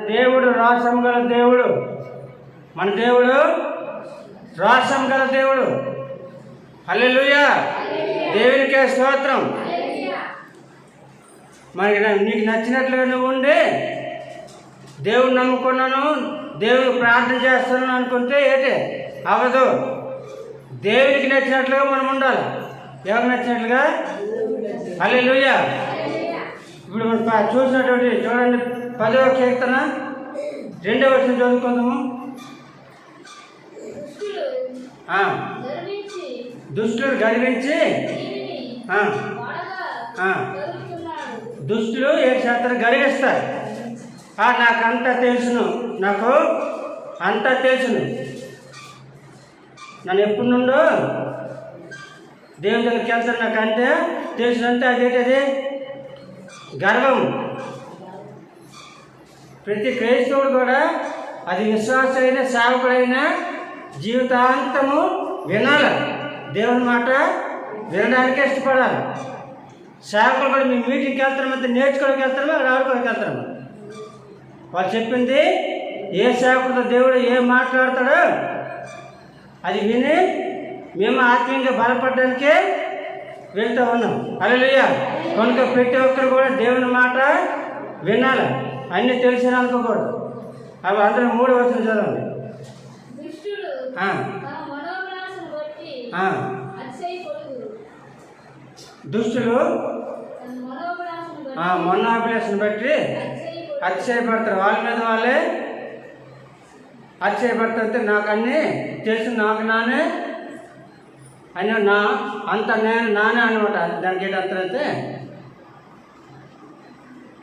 దేవుడు రాసం గల దేవుడు. మన దేవుడు రాసం గల దేవుడు. హల్లెలూయా. దేవునికే స్తోత్రం. మనకి నీకు నచ్చినట్లుగా నువ్వు ఉండి దేవుడు నమ్ముకున్నాను దేవుడు ప్రార్థన చేస్తాను అనుకుంటే ఏంటి? అవ్వదు దేవునికి నచ్చినట్లుగా మనం ఉండాలి. ఎవరికి నచ్చినట్లుగా? హల్లెలూయా. ఇప్పుడు మనం చూసినటువంటి చూడండి. పదవ కీర్తన రెండవ వచ్చిన చదువుకుందాము. దుష్టుడు గర్వించి దుష్టులు ఏ చేస్తారు గర్విస్తారు. నాకు అంతా తెలుసును. నాకు అంతా తెలుసును. నన్ను ఎప్పటి నుండో దేవుని దగ్గరికి వెళ్తాను నాకు అంతే తెలుసునంటే అదేంటది? గర్వం. ప్రతి క్రైస్తవుడు కూడా అది విశ్వాసైన సేవకుడైన జీవితాంతము వినాలి. దేవుని మాట వినడానికి ఇష్టపడాలి. సేవకులు కూడా మేము మీటింగ్కి వెళ్తామంటే నేర్చుకోవడానికి వెళ్తాము రావడానికి వెళ్తాము వాళ్ళు చెప్పింది ఏ సేవకుడితో దేవుడు ఏం మాట్లాడతాడో అది విని మేము ఆత్మీయంగా బలపడడానికి వెళ్తూ ఉన్నాం. అలా లేక ప్రతి ఒక్కరు కూడా దేవుని మాట వినాలి. అన్నీ తెలిసిన అనుకోకూడదు. అవి అందరూ మూడు వచ్చిన చదవండి. దుష్టులు మొన్నాభిలాషను బట్టి. అతిశయపడతారు. వాళ్ళ మీద వాళ్ళే అతిశయపడతారంటే నాకు అన్నీ తెలుసు. నాకు నానే అని నా అంత నేను నానే అనమాట దానికి ఏంటి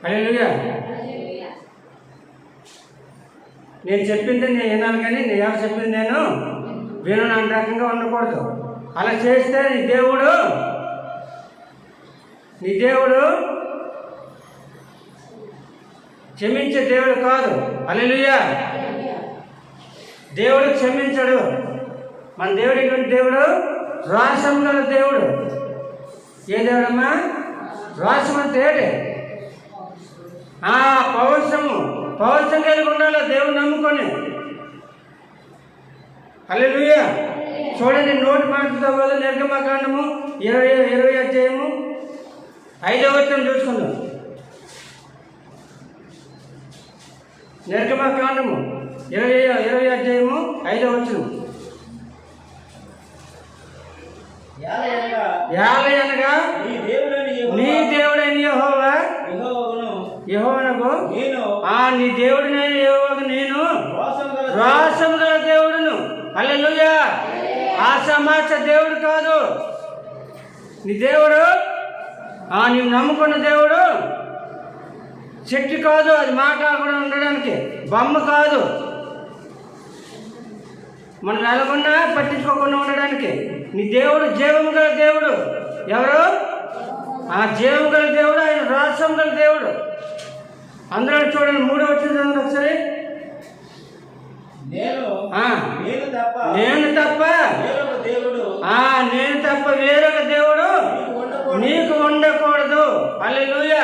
అర్థం నేను చెప్పింది నేను వినాలి కానీ నేను ఎవరు చెప్పింది నేను వినను అనే రకంగా ఉండకూడదు. అలా చేస్తే నీ దేవుడు నీ దేవుడు క్షమించే దేవుడు కాదు. అలెలుయ్యా దేవుడు క్షమించడు. మన దేవుడు ఎటువంటి దేవుడు? రాసం గల దేవుడు. ఏ దేవుడమ్మా? రాసం అంటే ఆ పౌరుషము. పౌరుషం కలిగి ఉండాలి దేవుడు నమ్ముకొని? అల్లెలుయ్య చూడండి నోటి మాటలతో పోదు నిర్గమకాండము ఇరవై ఇరవై అధ్యాయము ఐదవ వచ్చిన చూసుకుందాం. నిర్గమకాండము ఇరవై ఇరవై అధ్యాయము ఐదవ వచ్చిన అనగా నీ దేవుడైన యెహోవా నేను ఆ నీ యెహోవాకు నేను వాసం గల రాసము గల దేవుడును. అల్లెలుయ్యా ఆ సమాచ దేవుడు కాదు. నీ దేవుడు ఆ నీవు నమ్ముకున్న దేవుడు. చెట్టు కాదు అది మాట్లాడకుండా ఉండడానికి. బొమ్మ కాదు. మనం వెళ్ళకుండా పట్టించుకోకుండా ఉండడానికి. నీ దేవుడు జీవం గల దేవుడు. ఎవరు? ఆ జీవం గల దేవుడు ఆయన రాసం గల దేవుడు. అందరూ చూడండి మూడో వచ్చింది ఒకసారి. నేను ఆ, నేను తప్ప నేను తప్ప వేరొక దేవుడు. ఆ నేను తప్ప వేరొక దేవుడు నీకు ఉండకూడదు. నీకు ఉండకూడదు. అల్లెలుయ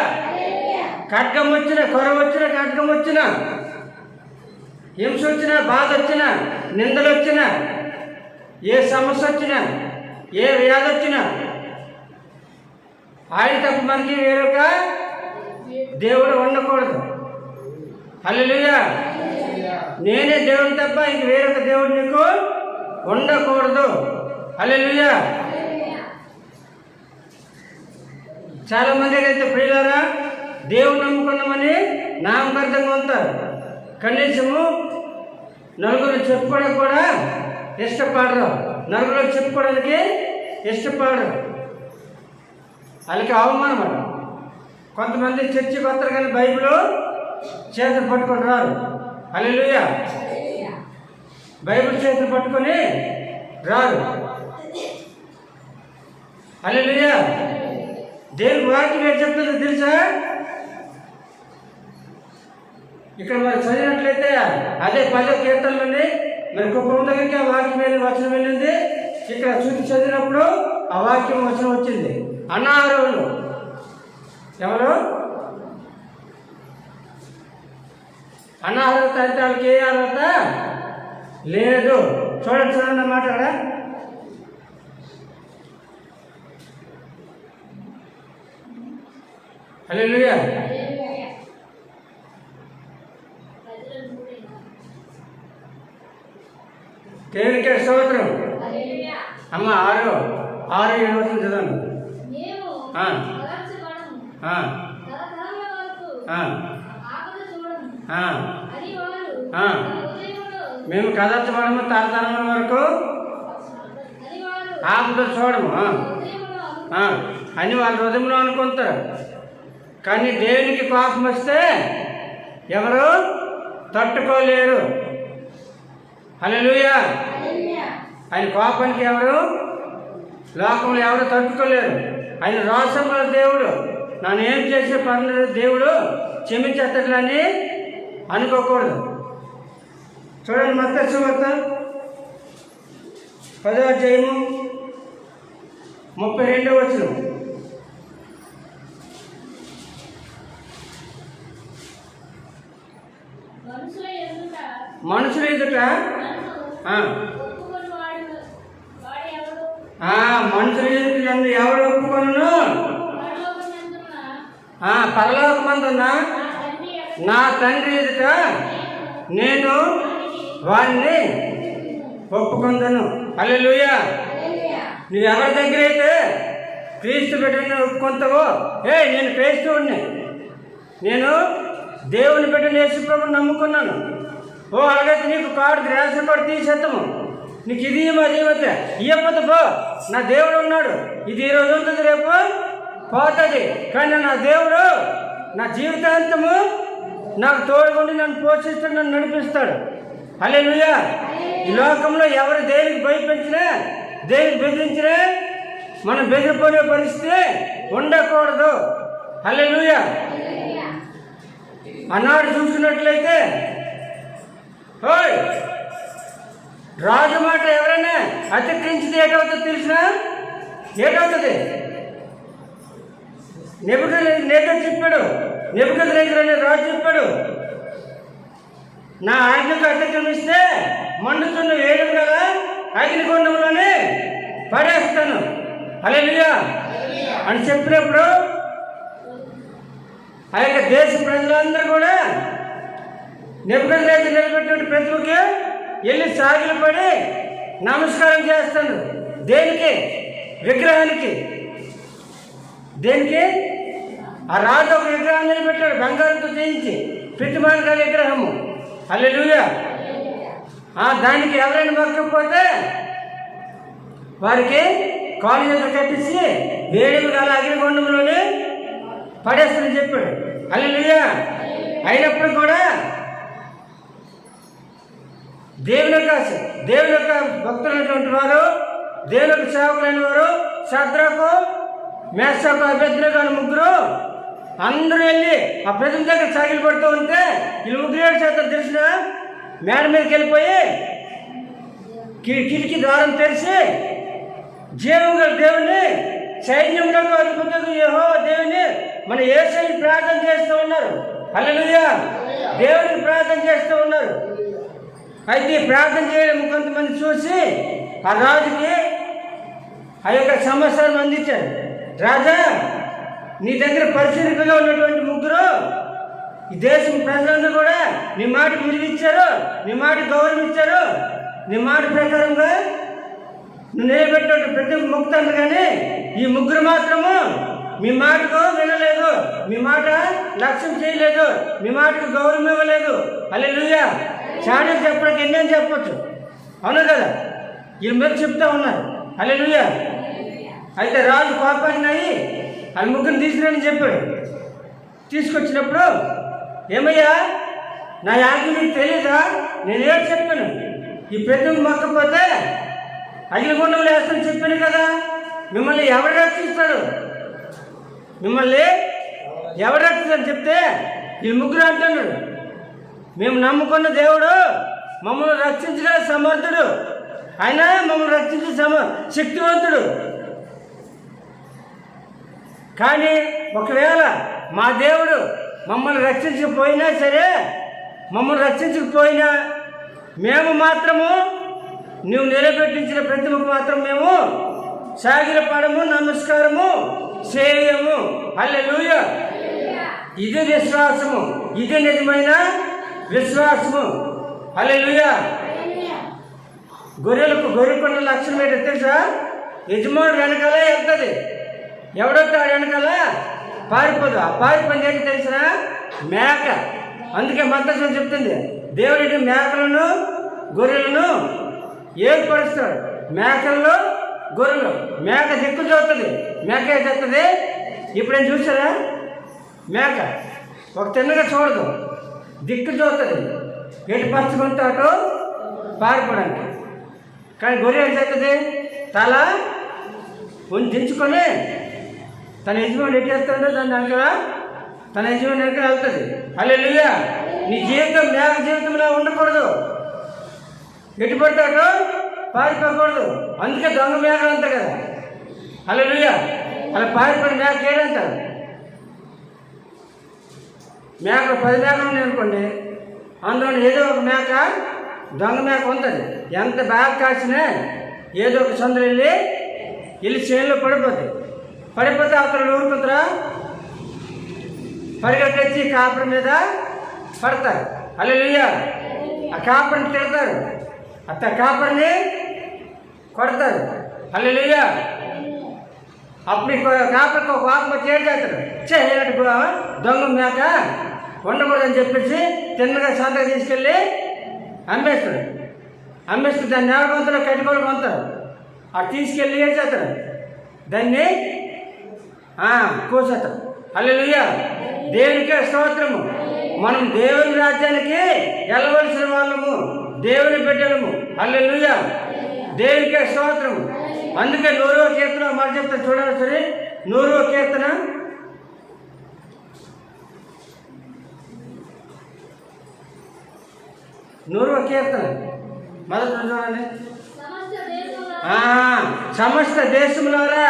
ఖడ్గం వచ్చిన కొర వచ్చిన ఖడ్గం వచ్చిన హింస వచ్చిన బాధ వచ్చిన నిందలు వచ్చిన ఏ సమస్య వచ్చినా ఏ వ్యాధి వచ్చినా ఆయన తప్ప మనకి వేరొక దేవుడు ఉండకూడదు. అల్లెలుయ నేనే దేవుడు తప్ప ఇంక వేరొక దేవుడు నీకు ఉండకూడదు. అల్లెలుయ చాలా మంది అయితే ప్రియులారా దేవుడు నమ్ముకున్నామని నామకార్థంగా ఉంటారు కనీసము నలుగురు చెప్పుకోవడం కూడా ఇష్టపడరు. నలుగురు చెప్పుకోవడానికి ఇష్టపడరు. వాళ్ళకి అవమానం అట. కొంతమంది చర్చికి వస్తారు కానీ బైబిల్ చేతులు పట్టుకొని రారు. అల్లెలుయ బైబిల్ చేతులు పట్టుకొని రారు. అల్లెలుయ్య దేని వాక్యం ఏం చెప్తుందో తెలుసా? ఇక్కడ మరి చదివినట్లయితే అదే పదో కీర్తనలోని మరి కుప్పం దగ్గరికి ఆ వాక్యం వెళ్ళి వచనం వెళ్ళింది. ఇక్కడ చూసి చదివినప్పుడు ఆ వాక్యం వచనం వచ్చింది. అన్నారంలో. ఎవరు అనార్హత అంటే వాళ్ళకి ఏ అర్హత లేదు చూడండి చూడండి అన్నమాట అక్కడ హల్లెలూయా హల్లెలూయా. ప్రజలను కూడిన. దేవునికే స్తోత్రం హల్లెలూయా. అమ్మ ఆరు ఆరు ఏడు వస్తుంది చదవండి మేము కదర్చబడము తరతరముల వరకు ఆపద చూడము అని వాళ్ళ హృదయంలో అనుకుంటారు. కానీ దేవునికి కోపం వస్తే ఎవరు తట్టుకోలేరు. హల్లెలూయా. ఆయన కోపానికి ఎవరు లోకంలో ఎవరు తట్టుకోలేరు. ఆయన రోషముల దేవుడు. నన్ను ఏం చేసే పర్లేదు దేవుడు క్షమించేస్తాడని అనుకోకూడదు. చూడండి మొత్తం మొత్తం పదో అధ్యాయము ముప్పై రెండో వచ్చిన మనుషుల ఎదుట మనుషులు ఎదుట నన్ను ఆ, ఒప్పుకొని వాడు వాడు ఎవడు ఆ, మనుషుల ఎదుట నన్ను ఎవరు ఒప్పుకొను ఆ పరలోకమందున్న నా తండ్రి ఎదుట నేను వాడిని ఒప్పుకుందను. హల్లెలూయా. నువ్వు ఎవరి దగ్గర అయితే క్రీస్తు బిడ్డని ఒప్పుకుంటావో? ఏ నేను క్రైస్తవుడిని నేను దేవుని బిడ్డని యేసుప్రభుని నమ్ముకున్నాను. ఓ అలాగైతే నీకు కాడు రేషన్ కార్డు తీసేస్తాము నీకు ఇది అది ఇవ్వతే ఇవ్వకపోతే పో. నా దేవుడు ఉన్నాడు. ఇది ఈ రోజు ఉంటుంది రేపు? పోతుంది. కానీ నా దేవుడు నా జీవితాంతము నాకు తోడుగుండి నన్ను పోషిస్తాడు నన్ను నడిపిస్తాడు. అలే ఈ లోకంలో ఎవరు దేనికి భయపెంచినా దేనికి బెదిరించినా మనం బెదిరిపోయే పరిస్థితి ఉండకూడదు. అల్లే హల్లెలూయా. అన్నాడు చూసుకున్నట్లయితే ఓయ్ రాజు మాట ఎవరైనా అతిక్రించితే ఏటవుతుందో తెలిసినా? ఏటవుతుంది? నెబుక నేత చెప్పాడు. నెబుక అనే రాజు చెప్పాడు. నా ఆజ్ఞకు అతిక్రమిస్తే మండుతున్న వేడు కదా అగ్నికొండంలోనే పడేస్తాను అలెలుయా అని చెప్పినప్పుడు ఆ యొక్క దేశ ప్రజలందరూ కూడా నెప్పుడైతే నిలబెట్టిన ప్రతికి వెళ్ళి సాగిలు పడి నమస్కారం చేస్తాను. దేనికి? విగ్రహానికి. దేనికి? ఆ రాజు ఒక విగ్రహం నిలబెట్టాడు బంగారంతో చేయించి ప్రతిమానిక విగ్రహము. అల్లెలుయా దానికి ఎవరైనా మొక్కకపోతే వారికి కాలు చేతులు కట్టించి వేడిమి గల అగ్నిగుండంలోనే పడేస్తానని చెప్పాడు. అల్లెలుయా అయినప్పుడు కూడా దేవుని యొక్క దేవుని యొక్క భక్తులైనటువంటి వారు దేవుని యొక్క సేవకులైన వారు శద్రకు మేషకు అభ్యర్థులు ముగ్గురు అందరూ వెళ్ళి ఆ ప్రజల దగ్గర సాగిలు పడుతూ ఉంటే వీళ్ళు ముగ్గురు చేత తెలిసిన మేడ మీదకి వెళ్ళిపోయి కిటికీ ద్వారం తెరిచి జీవం గల దేవుని సైన్యములకు అధిపతులకు యహో దేవుని మన ఏసైని ప్రార్థన చేస్తూ ఉన్నారు. హల్లెలూయా. దేవుని ప్రార్థన చేస్తూ ఉన్నారు. అయితే ప్రార్థన చేయడం కొంతమంది చూసి ఆ రాజుకి ఆ యొక్క సమస్యలను అందించాడు రాజా నీ దగ్గర పరిశీలికగా ఉన్నటువంటి ముగ్గురు ఈ దేశం ప్రజలందరూ కూడా నీ మాట విలువిచ్చారు నీ మాట గౌరవం ఇచ్చారు నీ మాట ప్రకారంగా నువ్వు నిలబెట్టే ప్రతి ముక్తాను కానీ ఈ ముగ్గురు మాత్రము మీ మాటకు వినలేదు మీ మాట లక్ష్యం చేయలేదు మీ మాటకు గౌరవం ఇవ్వలేదు. అల్లెలుయ్యా ఛానల్ చెప్పడానికి ఎన్నని చెప్పొచ్చు. అవును కదా? వీళ్ళ మీద చెప్తా ఉన్నారు. అల్లే అయితే రాజు కోపాన్ని అయ్యి వాళ్ళ ముగ్గురిని తీసుకురని చెప్పాడు. తీసుకొచ్చినప్పుడు ఏమయ్యా? నా యాజ్ఞ మీకు తెలియదా నేను ఏం చెప్పాను. ఈ పెద్దకు మొక్కపోతే అగ్నిగుండం వేస్తాను చెప్పాను కదా. మిమ్మల్ని ఎవరు రక్షిస్తాడు మిమ్మల్ని ఎవరు రక్షిస్తాడు చెప్తే ఈ ముగ్గురు అంటున్నాడు మేము నమ్ముకున్న దేవుడు మమ్మల్ని రక్షించగల సమర్థుడు. ఆయన మమ్మల్ని రక్షించే సమ శక్తివంతుడు. కానీ ఒకవేళ మా దేవుడు మమ్మల్ని రక్షించకపోయినా సరే మమ్మల్ని రక్షించకపోయినా మేము మాత్రము నువ్వు నిలబెట్టించిన ప్రతిమకు మాత్రం మేము సాగిలపడము నమస్కారము చేయము. హల్లెలూయ. ఇది విశ్వాసము. ఇది నిజమైన విశ్వాసము. హల్లెలూయ. గొర్రెలకు గొర్రెకున్న లక్షణం ఏంటో తెలుసా? యజమానుడు వెనకాలే వెళ్తుంది. ఎవడొస్తాడు వెనకాల? పారిపోదు. ఆ పారిపోయింది ఏంటి తెలిసిన మేక. అందుకే మంత్రం చెప్తుంది. దేవుడి మేకలను గొర్రెలను ఏర్పరుస్తాడు. మేకల్లో గొర్రెలు మేక దిక్కు చూస్తుంది. మేక ఏం చేస్తుంది? ఇప్పుడు ఏం చూసారా మేక. ఒక తిన్నగా చూడదు. దిక్కు చూస్తుంది ఎటు అటు పారిపోవడానికి. కానీ గొర్రె ఏం చేస్తుంది తల కొంచెం దించుకొని తన యజమాని ఎటు వెళ్తాడో దాని దగ్గర తన యజమాని దగ్గర వెళ్తుంది. అల్లెలుయ్య నీ జీవితం మేక జీవితంలో ఉండకూడదు. ఎటు పడతాడో పారిపోకూడదు. అందుకే దొంగ మేకలు అంటారు కదా. అల్లెలుయ్య అలా పారిపోయిన మేక ఏడంటారు మేకలు పది మేకలు ఉన్నాయనుకోండి అందులో ఏదో ఒక మేక దొంగ మేక ఉంటుంది. ఎంత బాగా కాసినా ఏదో ఒక చంద్ర వెళ్ళి వెళ్ళి చేనులో పడిపోతాయి పడిపోతే అతను ఊరుకుంటారా? పరిగెట్టొచ్చి కాపర్ మీద పడతారు. అల్లు ఆ కాపర్ని తిడతారు. అత్త కాపర్ని కొడతారు. అల్లు అప్పుడు ఇంకో కాపరికి ఒక ఆత్మ చేరు చే చేయనట్టు దొంగ మేక? ఉండకూడదని చెప్పేసి తిన్నగా సంతగా తీసుకెళ్ళి అమ్మేస్తాడు. అమ్మేస్తే దాన్ని ఎవరు కొంతారు కట్టుకోలు కొంతారు అటు తీసుకెళ్ళి ఏం చేస్తారు దాన్ని కూసేస్తాడు. అల్లెలుయ్య దేవునికే స్తోత్రము. మనం దేవుని రాజ్యానికి వెళ్ళవలసిన వాళ్ళము. దేవుని బిడ్డలము. అల్లెలుయ్య దేవునికే స్తోత్రము. అందుకే నూరవ కీర్తన మాట చెప్తా చూడాలి సరే నూరవ కీర్తన. నూరవ కీర్తన. మొదటి చూడండి సమస్త దేశంలోరా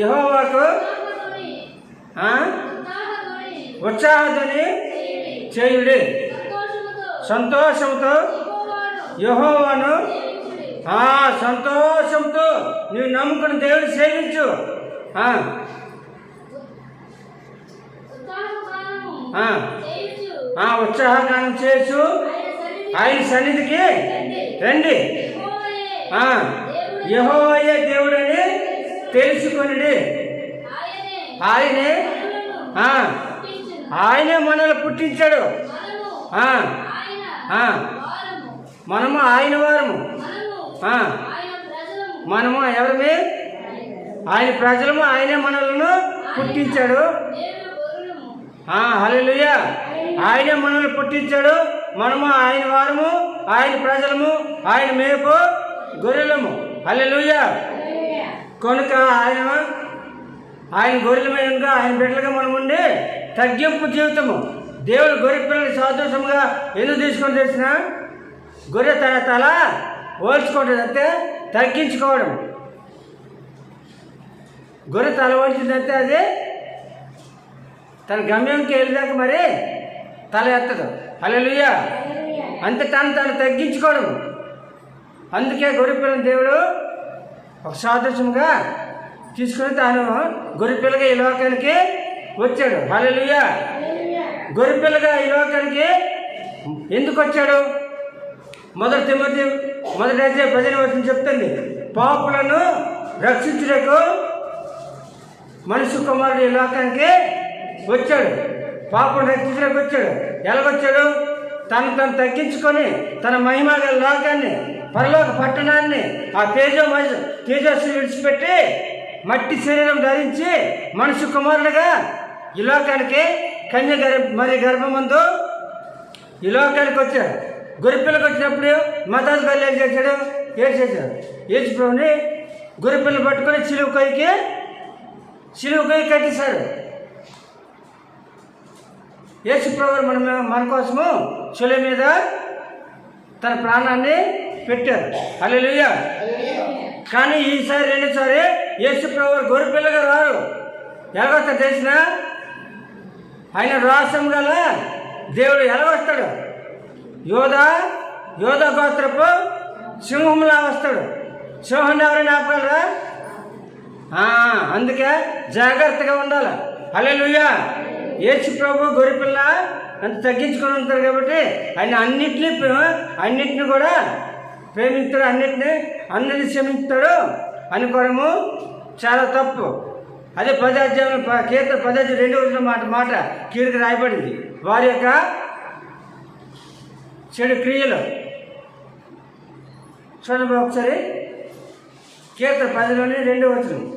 యెహోవాకు ఉత్సాహధ్వని, చేయుడి. సంతోషంతో యెహోవాను. ఆ సంతోషంతో నీవు నమ్ముకుని దేవుని సేవించు. ఉత్సాహగానం చేసు ఆయన సన్నిధికి రండి. దేవుడు. యెహోవాయే దేవుడని తెలుసుకొనిడి. ఆయనే ఆయనే. మనలను పుట్టించాడు. మనము ఆయన. వారము. మనము ఆయన ఆయన ప్రజలము. ఆయనే మనలను పుట్టించాడు. హలో గొర్రెలము. ఆయనే మనల్ని పుట్టించాడు. మనము ఆయన వారము ఆయన ప్రజలము ఆయన మేపు గొర్రెలము. హల్లెలూయ. కనుక ఆయన ఆయన గొర్రెలమైనగా ఆయన బిడ్డలుగా మనం ఉండి తగ్గింపు జీవితము. దేవుడు గొర్రె పిల్లల్ని సంతోషంగా ఎందుకు తీసుకొని తెలిసిన గొర్రె తన తల ఓల్చుకుంటుంది అంతే తగ్గించుకోవడం. గొర్రె తల ఓల్చిందంటే అది. తన గమ్యంకి వెళ్ళాక మరి తల ఎత్తదు. హల్లెలూయా. అంతే తను తను తగ్గించుకోవడం. అందుకే గొర్రె పిల్లని దేవుడు ఒక సాదృశ్యంగా తీసుకుని తాను గొర్రె పిల్లగా ఈ లోకానికి వచ్చాడు. హల్లెలూయా. గొర్రె పిల్లగా ఈ లోకానికి ఎందుకు వచ్చాడు? మొదటి తిమ్మతి మొదటి ప్రజలు వచ్చి చెప్తుంది. పాపులను రక్షించుటకు మనుషు కుమారుడు ఈ లోకానికి వచ్చాడు. పాపను రక్షించడానికి వచ్చాడు. ఎలాగొచ్చాడు తను తను తగ్గించుకొని తన మహిమ గల లోకాన్ని పరలోక పట్టణాన్ని ఆ తేజో తేజస్సు విడిచిపెట్టి మట్టి శరీరం ధరించి మనుషు కుమారుడుగా ఈ లోకానికి కన్య గర్భ మరి గర్భమందు ఈ లోకానికి వచ్చాడు. గొరిపిల్లకి వచ్చినప్పుడు మతాజ్ బల్లి ఏం చేశాడు ఏం చేశాడు? ఏసు ప్రభుని పట్టుకొని చిలువ కొయ్యకి చిలువ కొయ్యి కట్టేశాడు యేసు ప్రభు మన మన కోసము చిలువ మీద తన ప్రాణాన్ని పెట్టారు. హల్లెలూయా. కానీ ఈసారి రెండుసారి యేసు ప్రభు రారు. ఎలాగొస్తా తెలిసిన ఆయన రాసం గల దేవుడు ఎలా వస్తాడు? యోధ యోధ గోత్రపు సింహంలా వస్తాడు. సింహం ఎవరైనా ఆపగలరా అందుకే జాగ్రత్తగా ఉండాలి. అల్లెలుయ్యా యేసు ప్రభు గొరిపిల్ల అంత తగ్గించుకొని ఉంటారు కాబట్టి ఆయన అన్నిటినీ ప్రే- అన్నిటిని కూడా ప్రేమిస్తాడు అన్నిటిని అందరినీ క్షమిస్తాడు అనుకోవడము చాలా తప్పు. అదే పదార్థం కీర్తన పదార్థం రెండు రోజుల మాట మాట కీర్తి రాయబడింది. వారి యొక్క చెడు క్రియలు. చూడండి ఒకసారి. కీర్తన పదిలోని రెండు వచ్చిన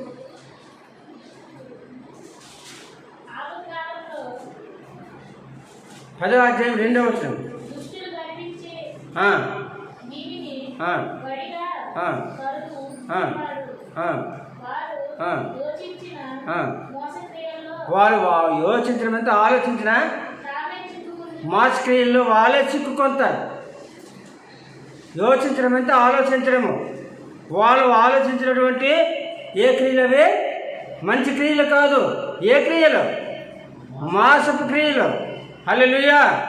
పదో అధ్యాయం రెండో వచ్చిన. వారు వా- యోచించడమంతా ఆలోచించిన తామే చిక్కుకుని మాస్క్రియల్లో వాళ్ళే చిక్కుకొంటారు. యోచించడమంతా ఆలోచించడము. వాళ్ళు ఆలోచించినటువంటి ఏ క్రియలు అవి? మంచి క్రియలు కాదు. ఏ క్రియలు? మాసపు క్రియలు. హల్లెలూయా.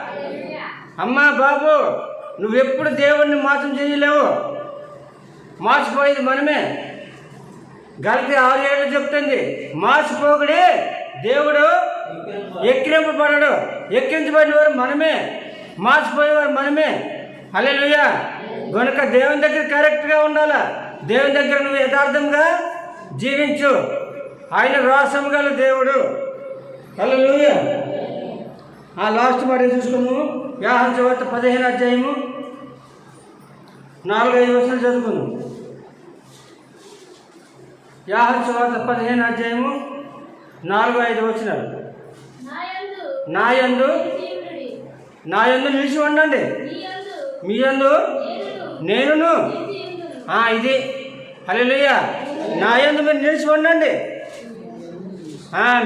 అమ్మా బాబు నువ్వెప్పుడు దేవుణ్ణి మోసం చేయలేవు. మోసపోయేది మనమే. గలతి ఆరు ఏళ్ళు చెప్తుంది. మోసపోకుడే దేవుడు ఎక్కిరింపబడడు. ఎక్కించబడిన వారు మనమే. మార్చిపోయేవారు మనమే. అలే లుయ్యా గనుక దేవుని దగ్గర కరెక్ట్గా ఉండాలా? దేవుని దగ్గర నువ్వు యథార్థంగా జీవించు. ఆయన రాసం గల దేవుడు. హల్లెలూయా. ఆ లాస్ట్ మాట చూసుకోము వ్యాహం చదువుత పదిహేను అధ్యాయము నాలుగైదు వర్షాలు చదువుకున్నాం యాహన్ సువార్త పదిహేను అధ్యాయము నాలుగు ఐదు వచ్చినారు నాయందు నాయందు నిలిచి ఉండండి. మీ యందు నేనును ఇది. హల్లెలూయా. నాయందు మీరు నిలిచి ఉండండి.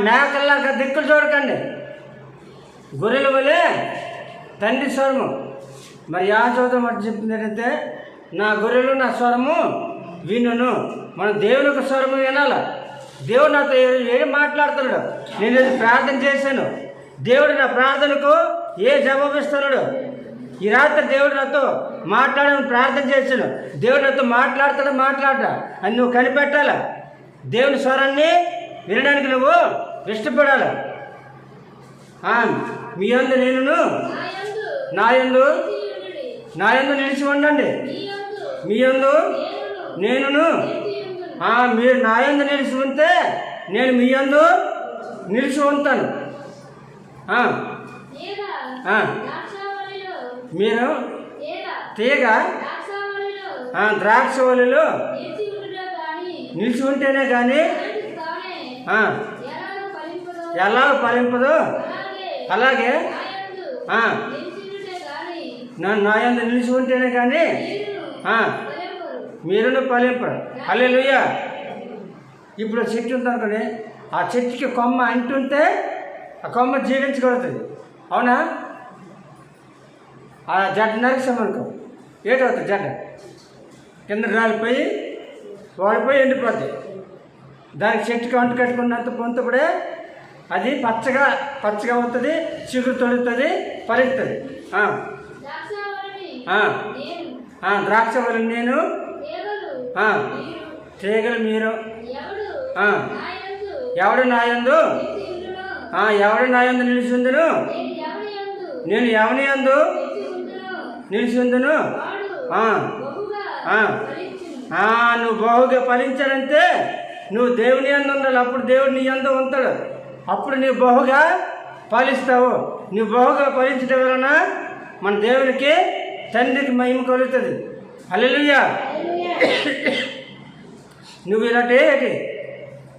మేకల్లాగా దిక్కులు చూడకండి. గొర్రెల వలె తండ్రి స్వరము. మరి యా చదువుతాం మాట చెప్పింది ఏంటంటే నా గొర్రెలు నా స్వరము వినును. మనం దేవుని యొక్క స్వరము వినాల? దేవుడు నాతో ఏ- ఏం మాట్లాడుతున్నాడు? నేను ప్రార్థన చేశాను. దేవుడు నా ప్రార్థనకు ఏ జవాబు ఇస్తున్నాడు? ఈ రాత్రి దేవుడు నాతో మాట్లాడని ప్రార్థన చేశాను. దేవుడు నాతో మాట్లాడతాడు? మాట్లాడ అని నువ్వు కనిపెట్టాల? దేవుని స్వరాన్ని వినడానికి నువ్వు ఇష్టపడాలి? మీ యందు నేనును నాయందు నా యందు నిత్యుండుడి. నా యందు నిలిచి ఉండండి. నీయందు మీ యందు నేనును మీరు నా యందు నిలిచి ఉంటే నేను మీ యందు నిలిచి ఉంటాను. మీరు తీగ? ద్రాక్ష వల్లిలో నిలిచి ఉంటేనే కానీ ఎలా ఫలింపదు. అలాగే గాని నా యందు నిలిచి ఉంటేనే కానీ మీరును ఫలింపరు హల్లెలూయా. ఇప్పుడు చెట్టు ఉంది అనుకోండి ఆ చెట్టుకి కొమ్మ అంటుంటే ఆ కొమ్మ జీవించగలుగుతుంది అవునా? ఆ జడ్డ నరిసామనుకో ఏటవుతుంది జడ్డ కింద రాలిపోయి వాడిపోయి ఎండిపోద్ది. దానికి చెట్టుకి అంటు కట్టుకున్నంత పొంతప్పుడే అది పచ్చగా పచ్చగా ఉంటుంది చిగురు తొలుతుంది ఫలిస్తుంది ద్రాక్ష వల్లి నేను తీగలు ఆ, మీరు. తీగలు మీరు ఎవడు. నాయందు? ఎవడు నాయందు నిలిచిందును నేను ఎవని ఉండునో నిలిచిందును వాడు ఆ. బహుగా ఆ. ఫలించును. ఆ, నువ్వు బహుగా ఫలించాలంటే నువ్వు దేవుని యందు ఉండాలి. అప్పుడు దేవుడు నీ యందు ఉంటాడు. అప్పుడు నీవు బహుగా ఫలిస్తావు. నువ్వు బహుగా ఫలించడం వలన మన దేవునికి తండ్రికి మహిమ కలుగుతుంది. అల్లెలుయ్యా నువ్వు ఇలాంటి ఏంటి?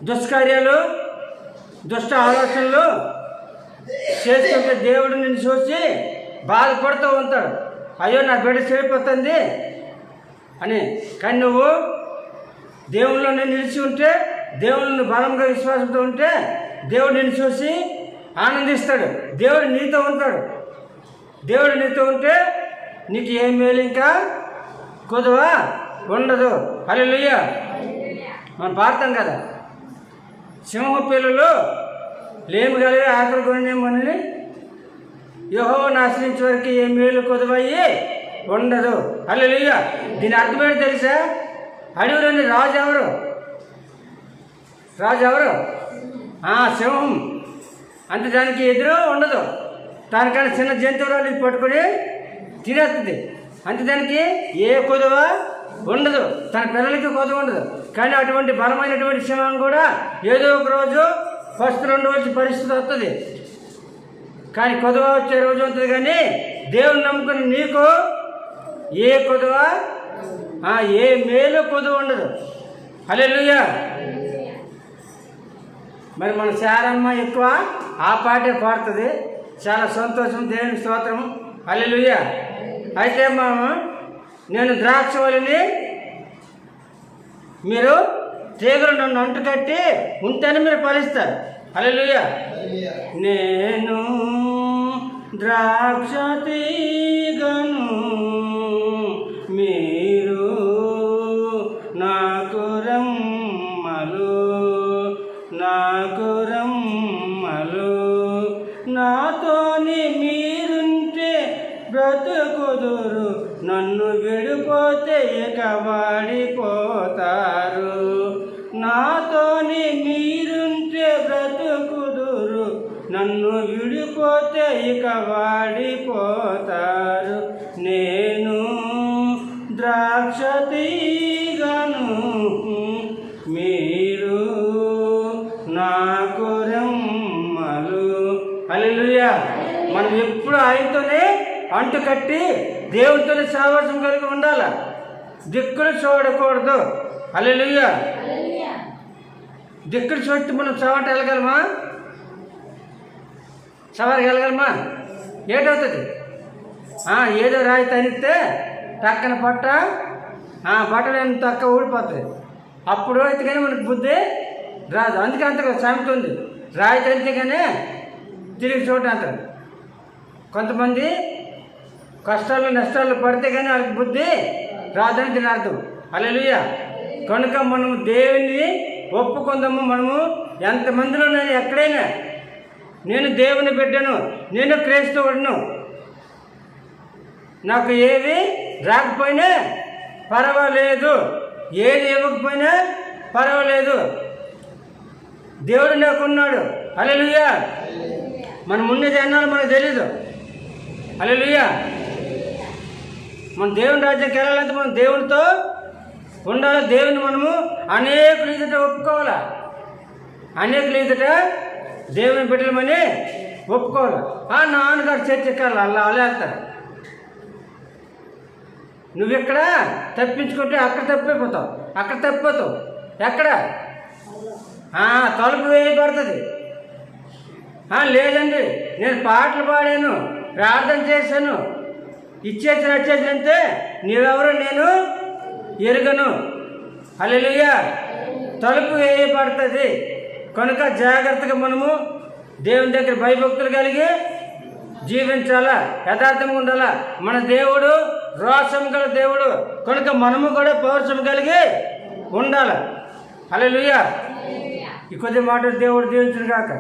దుష్కార్యాలు దుష్ట ఆలోచనలు చేస్తుంటే దేవుడు నిన్ను చూసి బాధపడుతూ ఉంటాడు అయ్యో నా బిడ్డ చెడిపోతుంది అని. కానీ నువ్వు దేవుళ్ళని నిలిచి ఉంటే దేవుళ్ళని బలంగా విశ్వాసంతో ఉంటే దేవుడు నిన్ను చూసి ఆనందిస్తాడు. దేవుడు నీతో ఉంటాడు. దేవుడు నీతో ఉంటే నీకు ఏం మేలు ఇంకా? కుదవా? ఉండదు. హల్లెలూయ. మనం పాడతాం కదా. సింహ పిల్లలు లేమి కలిగి ఆకలి కొనేమని యహో నాశనించే వరకు ఏ మేలు కొదవయ్యి ఉండదు. అల్లెలుయ్య దీని అర్థమేంటి తెలుసా? అడవిలోని రాజు ఎవరు? రాజు ఎవరు? సింహం. అంత దానికి ఎదురు ఉండదు. దానికన్నా చిన్న జంతువులు పట్టుకొని తినేస్తుంది. అంత దానికి ఏ కొదువ ఉండదు. తన పిల్లలకి కొదువ ఉండదు. కానీ అటువంటి బలమైనటువంటి సింహం కూడా ఏదో ఒక రోజు ఫస్ట్ రెండు రోజు పరిస్థితి వస్తుంది కానీ కొదువ వచ్చే రోజు ఉంటుంది కానీ దేవుని నమ్ముకుని నీకు ఏ కొదవ ఏ మేలు కొదువ ఉండదు. హల్లెలూయా. మరి మన శారమ్మ ఎక్కువ ఆ పాటే పాడుతుంది. చాలా సంతోషం. దేవుని స్తోత్రం అల్లెలుయ్య అయితే మనం నేను ద్రాక్ష వలిని మీరు తీగలు నన్ను అంటు కట్టి ఉంటేనే మీరు ఫలిస్తారు. అల్లెలుయ్య నేను ద్రాక్ష పోతే ఇక నాతోని మీరుంటే బ్రతుకుదురు నన్ను విడిపోతే ఇక వాడిపోతారు. నేను ద్రాక్ష తీగను. మీరు నాకు రెమ్మలు. హల్లెలూయా. మనం ఎప్పుడు ఆయనతోనే అంటు కట్టి దేవుడితోనే సావాసం కలిగి ఉండాలి? దిక్కులు చూడకూడదు. హల్లెలూయా. దిక్కులు చూస్తే మనం చవట వెళ్ళగలమా? సవారికి వెళ్ళగలమా? ఏటవుతుంది? ఏదో రాయి తనిస్తే టక్కన పట్ట ఆ, బట్టలేని తక్క ఊడిపోతుంది. అప్పుడు అయితే కానీ మనకు బుద్ధి రాదు. అందుకే అంత సామెత ఉంది రాయి తనితే కానీ తిరిగి చూడ అంటారు. కొంతమంది కష్టాలు నష్టాలు పడితే కానీ వాళ్ళకి బుద్ధి రాదని దీని అర్థం కనుక మనము దేవుని ఒప్పుకుందాము. మనము ఎంతమందిలో నేను ఎక్కడైనా నేను దేవుని బిడ్డను నేను క్రైస్తవుడును. నాకు ఏది రాకపోయినా పర్వాలేదు. ఏది ఇవ్వకపోయినా పర్వాలేదు. దేవుడు నాకున్నాడు. అలెలుయ్యా మన ముందు జనాలు మనకు తెలీదు. అలెలుయ్యా మన దేవుని రాజ్యానికి వెళ్ళాలంటే మనం దేవునితో ఉండాలి? దేవుని మనము అనేకులు ఎదుట ఒప్పుకోవాలా? అనేకులు ఎదుట దేవుని బిడ్డలమని ఒప్పుకోవాలి? ఆ నాన్నగారు చర్చ ఎక్కాలి అలా అలా వెళ్తారు. నువ్వు ఇక్కడ తప్పించుకుంటే అక్కడ తప్పిపోతావు. అక్కడ తప్పిపోతావు. ఎక్కడ? తలుపు వేయబడుతుంది. లేదండి నేను పాటలు పాడాను ప్రార్థన చేశాను. ఇచ్చేసిన వచ్చేసినంతే నీవెవరు? నేను ఎరుగను. అల్లెలుయ్య తలుపు వేయబడుతుంది. కనుక జాగ్రత్తగా మనము దేవుని దగ్గర భయభక్తులు కలిగి జీవించాలా? యథార్థంగా ఉండాలా? మన దేవుడు రోషం గల దేవుడు. కనుక మనము కూడా పౌరుషం కలిగి ఉండాలి? అల్లెలుయ్య ఈ కొద్ది మాట దేవుడు దీవించును కాక